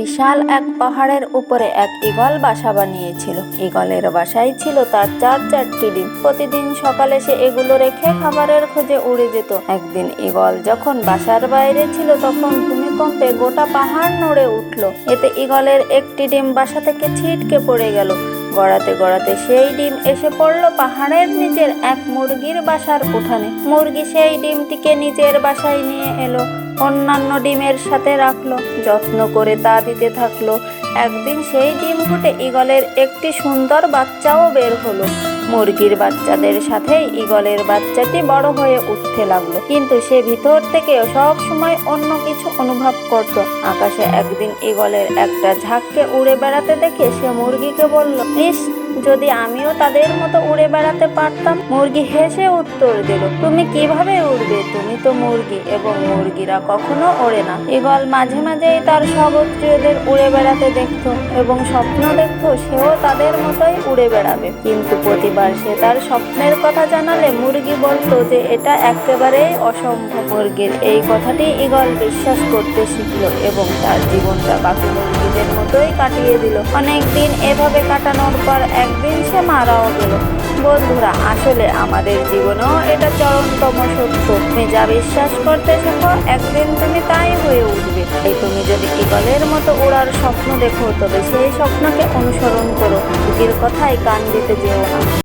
বিশাল এক পাহাড়ের উপরে এক ঈগল বাসা বানিয়েছিল। ঈগলের বাসায় ছিল তার চার চারটি ডিম। প্রতিদিন সকালে সে এগুলো রেখে খাবারের খোঁজে উড়ে যেত। একদিন ঈগল যখন বাসার বাইরে ছিল তখন ভূমিকম্পে গোটা পাহাড় নড়ে উঠল। এতে ঈগলের একটি ডিম বাসা থেকে ছিটকে পড়ে গেল। গড়াতে গড়াতে সেই ডিম এসে পড়ল পাহাড়ের নিচের এক মুরগির বাসার উঠানে। মুরগি সেই ডিমটিকে নিজের বাসায় নিয়ে এলো। অন্যান্য ডিমের সাথে রাখল, যত্ন করে তা দিতে থাকল। একদিন সেই ডিম ফুটে ঈগলের একটি সুন্দর বাচ্চাও বের হলো। মুরগির বাচ্চাদের সাথে ঈগলের বাচ্চাটি বড় হয়ে উঠতে লাগল। কিন্তু সে ভিতর থেকে সব সময় অন্য কিছু অনুভব করত। আকাশে একদিন ঈগলের একটা ঝাঁককে উড়ে বেড়াতে দেখে সে মুরগিকে বলল, ইস যদি আমিও তাদের মতো উড়ে বেড়াতে পারতাম, মুরগি হেসে উত্তর দিল, তুমি কীভাবে উড়বে? তুমি তো মুরগি, এবং মুরগিরা কখনো ওড়ে না। ঈগল মাঝে মাঝেই তার সহোত্রীয়দের উড়ে বেড়াতে দেখত, এবং স্বপ্ন দেখতো সেও তাদের মতোই উড়ে বেড়াবে। কিন্তু প্রতিবার সে তার স্বপ্নের কথা জানালে মুরগি বলতো যে, এটা একেবারেই অসম্ভব। মুরগির এই কথাটি ঈগল বিশ্বাস করতে শিখল, এবং তার জীবনটা বাকি। মুরগিদের মতোই কাটিয়ে দিল। অনেক দিন এভাবে কাটানোর পর একদিন সে মারাও গেল। বন্ধুরা, আসলে আমাদের জীবনেও এটা চরমতম সত্য। তুমি যা বিশ্বাস করতে শেখো, একদিন তুমি তাই হয়ে উঠবে। তাই তুমি যদি ইগলের মতো ওড়ার স্বপ্ন দেখো, তবে সেই স্বপ্নকে অনুসরণ করো। মুরগির কথায় কান দিতে যেও না।